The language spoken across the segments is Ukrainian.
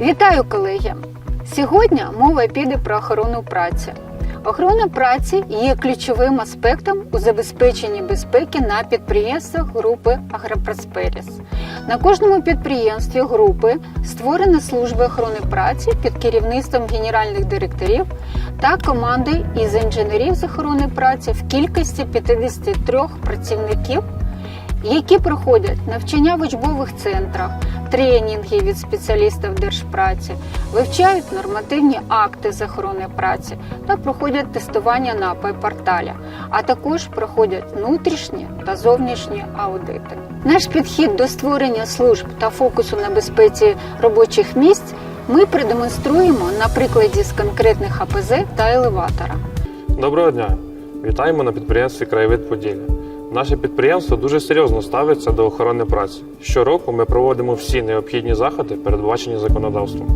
Вітаю, колеги! Сьогодні мова піде про охорону праці. Охорона праці є ключовим аспектом у забезпеченні безпеки на підприємствах групи Агропросперіс. На кожному підприємстві групи створена служба охорони праці під керівництвом генеральних директорів та команди із інженерів з охорони праці в кількості 53 працівників які проходять навчання в учбових центрах, тренінги від спеціалістів держпраці, вивчають нормативні акти з охорони праці та проходять тестування на порталі, а також проходять внутрішні та зовнішні аудити. Наш підхід до створення служб та фокусу на безпеці робочих місць ми продемонструємо на прикладі з конкретних АПЗ та елеватора. Доброго дня! Вітаємо на підприємстві Краєвид Поділля. Наше підприємство дуже серйозно ставиться до охорони праці. Щороку ми проводимо всі необхідні заходи, передбачені законодавством.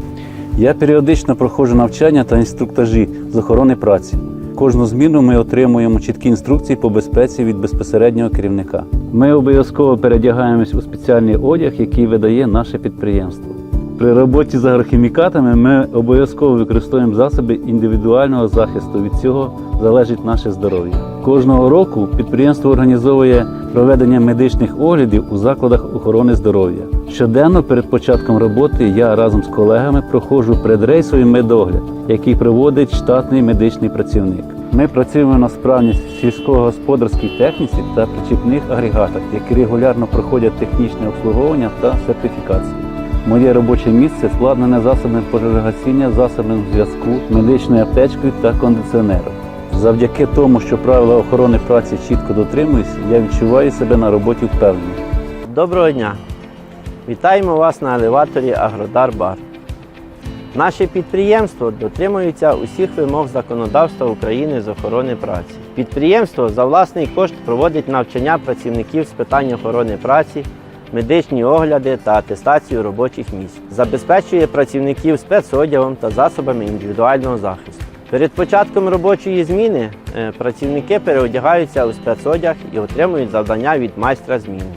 Я періодично проходжу навчання та інструктажі з охорони праці. Кожну зміну ми отримуємо чіткі інструкції по безпеці від безпосереднього керівника. Ми обов'язково передягаємось у спеціальний одяг, який видає наше підприємство. При роботі з агрохімікатами ми обов'язково використовуємо засоби індивідуального захисту. Від цього залежить наше здоров'я. Кожного року підприємство організовує проведення медичних оглядів у закладах охорони здоров'я. Щоденно перед початком роботи я разом з колегами проходжу предрейсовий медогляд, який проводить штатний медичний працівник. Ми працюємо на справність сільськогосподарській техніці та причіпних агрегатах, які регулярно проходять технічне обслуговування та сертифікацію. Моє робоче місце складнене засобами пожежогасіння, засобами зв'язку, медичною аптечкою та кондиціонером. Завдяки тому, що правила охорони праці чітко дотримуюсь, я відчуваю себе на роботі впевнено. Доброго дня! Вітаємо вас на елеваторі Агродар Бар. Наше підприємство дотримується усіх вимог законодавства України з охорони праці. Підприємство за власний кошт проводить навчання працівників з питань охорони праці, медичні огляди та атестацію робочих місць, забезпечує працівників спецодягом та засобами індивідуального захисту. Перед початком робочої зміни е, працівники переодягаються у спецодяг і отримують завдання від майстра зміни.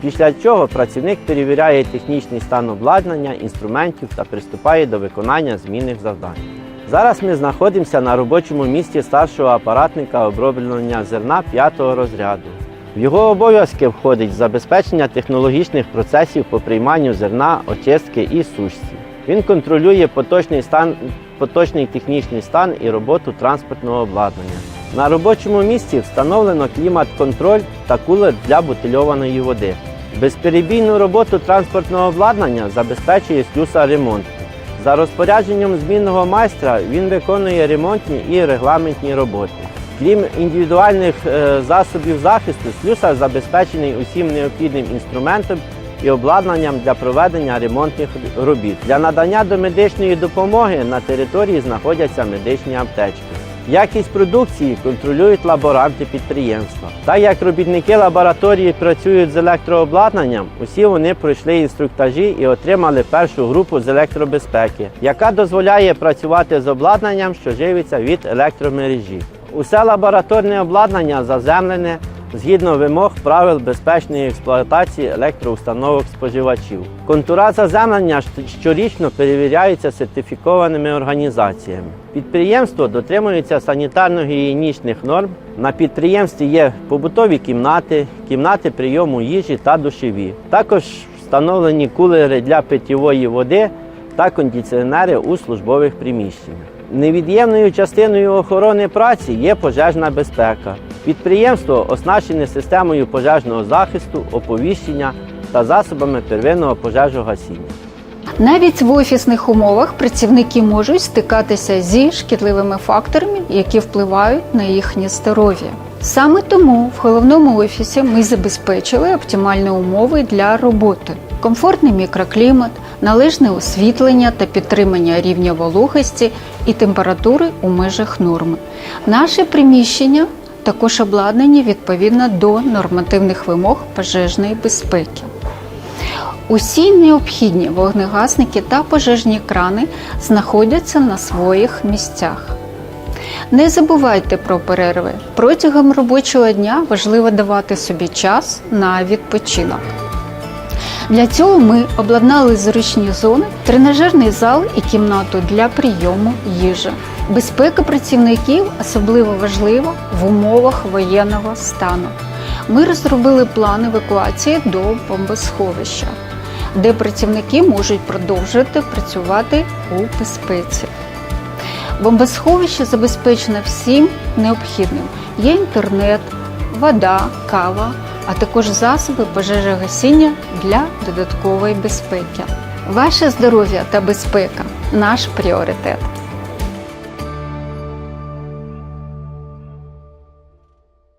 Після чого працівник перевіряє технічний стан обладнання, інструментів та приступає до виконання змінних завдань. Зараз ми знаходимося на робочому місці старшого апаратника оброблення зерна 5 розряду. В його обов'язки входить забезпечення технологічних процесів по прийманню зерна, очистки і сушці. Він контролює поточний стан, поточний технічний стан і роботу транспортного обладнання. На робочому місці встановлено клімат-контроль та кулер для бутильованої води. Безперебійну роботу транспортного обладнання забезпечує слюсар ремонту. За розпорядженням змінного майстра він виконує ремонтні і регламентні роботи. Крім індивідуальних е, засобів захисту, слюсар забезпечений усім необхідним інструментом і обладнанням для проведення ремонтних робіт. Для надання домедичної допомоги на території знаходяться медичні аптечки. Якість продукції контролюють лаборанти підприємства. Так як робітники лабораторії працюють з електрообладнанням, усі вони пройшли інструктажі і отримали першу групу з електробезпеки, яка дозволяє працювати з обладнанням, що живиться від електромережі. Усе лабораторне обладнання заземлене згідно вимог правил безпечної експлуатації електроустановок споживачів. Контура заземлення щорічно перевіряються сертифікованими організаціями. Підприємство дотримується санітарно-гігієнічних норм. На підприємстві є побутові кімнати, кімнати прийому їжі та душові. Також встановлені кулери для питьової води та кондиціонери у службових приміщеннях. Невід'ємною частиною охорони праці є пожежна безпека. Підприємство оснащене системою пожежного захисту, оповіщення та засобами первинного пожежогасіння. Навіть в офісних умовах працівники можуть стикатися зі шкідливими факторами, які впливають на їхнє здоров'я. Саме тому в головному офісі ми забезпечили оптимальні умови для роботи: комфортний мікроклімат, належне освітлення та підтримання рівня вологості і температури у межах норми. Наше приміщення також обладнані відповідно до нормативних вимог пожежної безпеки. Усі необхідні вогнегасники та пожежні крани знаходяться на своїх місцях. Не забувайте про перерви. Протягом робочого дня важливо давати собі час на відпочинок. Для цього ми обладнали зручні зони, тренажерний зал і кімнату для прийому їжі. Безпека працівників особливо важлива в умовах воєнного стану. Ми розробили план евакуації до бомбосховища, де працівники можуть продовжити працювати у безпеці. Бомбосховище забезпечено всім необхідним. Є інтернет, вода, кава, а також засоби пожежогасіння для додаткової безпеки. Ваше здоров'я та безпека наш пріоритет.